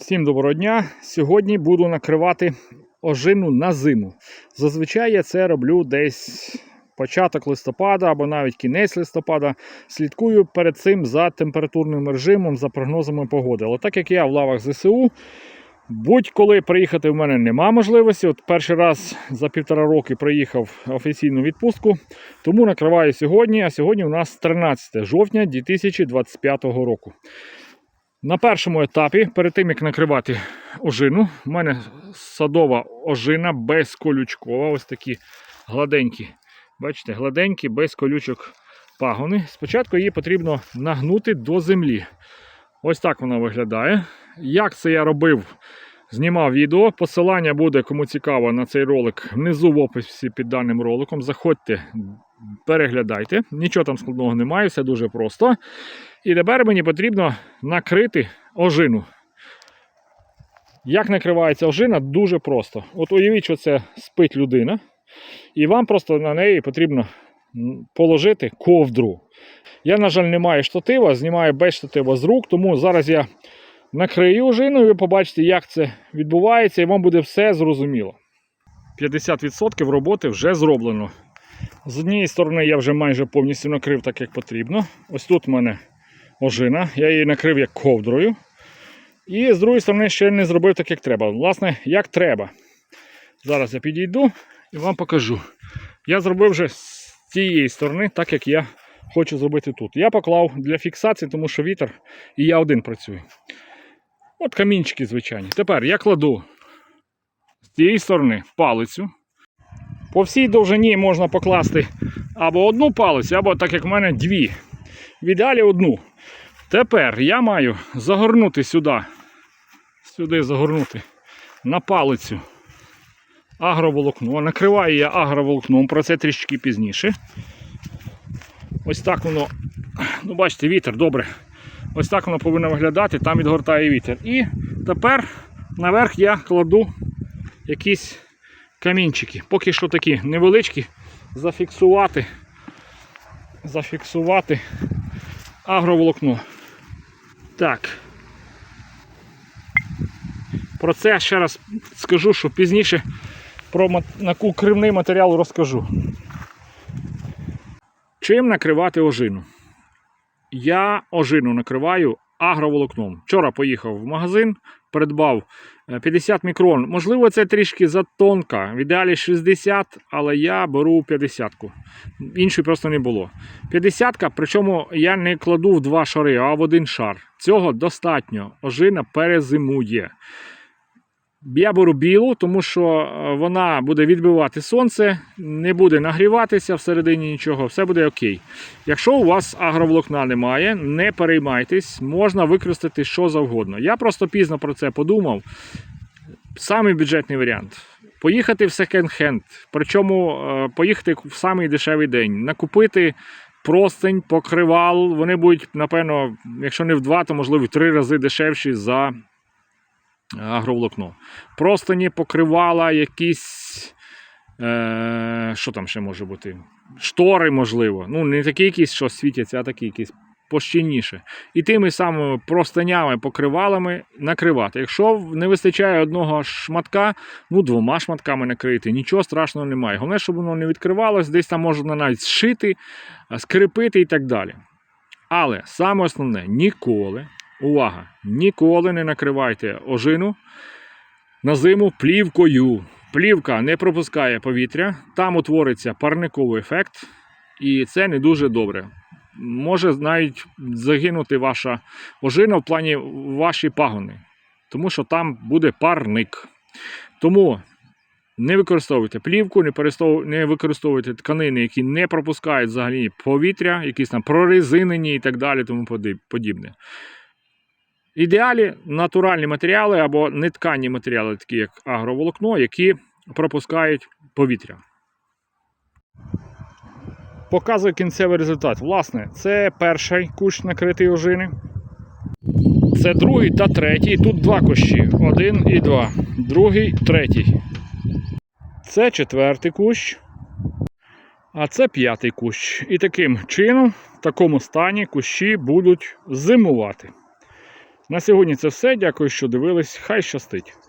Всім доброго дня! Сьогодні буду накривати ожину на зиму. Зазвичай я це роблю десь початок листопада або навіть кінець листопада. Слідкую перед цим за температурним режимом, за прогнозами погоди. Але так як я в лавах ЗСУ, будь-коли приїхати в мене нема можливості. От перший раз за півтора роки приїхав офіційну відпустку, тому накриваю сьогодні. А сьогодні у нас 13 жовтня 2025 року. На першому етапі, перед тим як накривати ожину, у мене садова ожина безколючкова. Ось такі гладенькі. Бачите, гладенькі, без колючок пагони. Спочатку її потрібно нагнути до землі. Ось так вона виглядає. Як це я робив, знімав відео. Посилання буде, кому цікаво, на цей ролик внизу в описі під даним роликом. Заходьте, переглядайте. Нічого там складного немає, все дуже просто. І тепер мені потрібно накрити ожину. Як накривається ожина, дуже просто. От уявіть, що це спить людина, і вам просто на неї потрібно положити ковдру. Я, на жаль, не маю штатива, знімаю без штатива з рук, тому зараз я накрию ожину, і ви побачите, як це відбувається, і вам буде все зрозуміло. 50% роботи вже зроблено. З однієї сторони я вже майже повністю накрив так, як потрібно. Ось тут в мене ожина. Я її накрив як ковдрою. І з другої сторони ще не зробив так, як треба. Власне, як треба. Зараз я підійду і вам покажу. Я зробив вже з цієї сторони, так як я хочу зробити тут. Я поклав для фіксації, тому що вітер і я один працюю. От камінчики звичайні. Тепер я кладу з цієї сторони палицю. По всій довжині можна покласти або одну палицю, або так як в мене дві. В ідеалі одну. Тепер я маю загорнути сюди, сюди загорнути на палицю агроволокно. Накриваю я агроволокном, про це трішки пізніше. Ось так воно, ну бачите, вітер, добре. Ось так воно повинно виглядати, там відгортає вітер. І тепер наверх я кладу якісь камінчики. Поки що такі невеличкі, зафіксувати, зафіксувати агроволокно. Так. Про це ще раз скажу, що пізніше про кривний матеріал розкажу. Чим накривати ожину? Я ожину накриваю агроволокном. Вчора поїхав в магазин, придбав е, 50 мікрон. Можливо, це трішки затонка. В ідеалі 60, але я беру 50. Іншої просто не було. 50, причому я не кладу в два шари, а в один шар. Цього достатньо. Ожина перезимує. Я беру білу, тому що е, вона буде відбивати сонце, не буде нагріватися всередині нічого, все буде окей. Якщо у вас агроволокна немає, не переймайтесь, можна використати що завгодно. Я просто пізно про це подумав. Самий бюджетний варіант. Поїхати в секонд-хенд, причому е, поїхати в самий дешевий день, накупити простень, покривал. Вони будуть, напевно, якщо не в два, то можливо в три рази дешевші за агроволокно. Простині покривала якісь. Е, що там ще може бути? Штори, можливо. Ну, не такі якісь, що світяться, а такі якісь пощільніше. І тими самими простинями, покривалами накривати. Якщо не вистачає одного шматка, ну двома шматками накрити, нічого страшного немає. Головне, щоб воно не відкривалось, десь там можна навіть зшити, а, скріпити і так далі. Але саме основне, ніколи, увага, ніколи не накривайте ожину на зиму плівкою. Плівка не пропускає повітря, там утвориться парниковий ефект, і це не дуже добре. Може навіть загинути ваша ожина в плані ваші пагони, тому що там буде парник. Тому не використовуйте плівку, не, використовуйте тканини, які не пропускають взагалі повітря, якісь там прорезинені і так далі, тому подібне. Ідеалі натуральні матеріали або нетканні матеріали, такі як агроволокно, які пропускають повітря. Показую кінцевий результат. Власне, це перший кущ накритий ожини. Це другий та третій. Тут два кущі. Один і два. Другий, третій. Це четвертий кущ. А це п'ятий кущ. І таким чином, в такому стані, кущі будуть зимувати. На сьогодні це все. Дякую, що дивились. Хай щастить!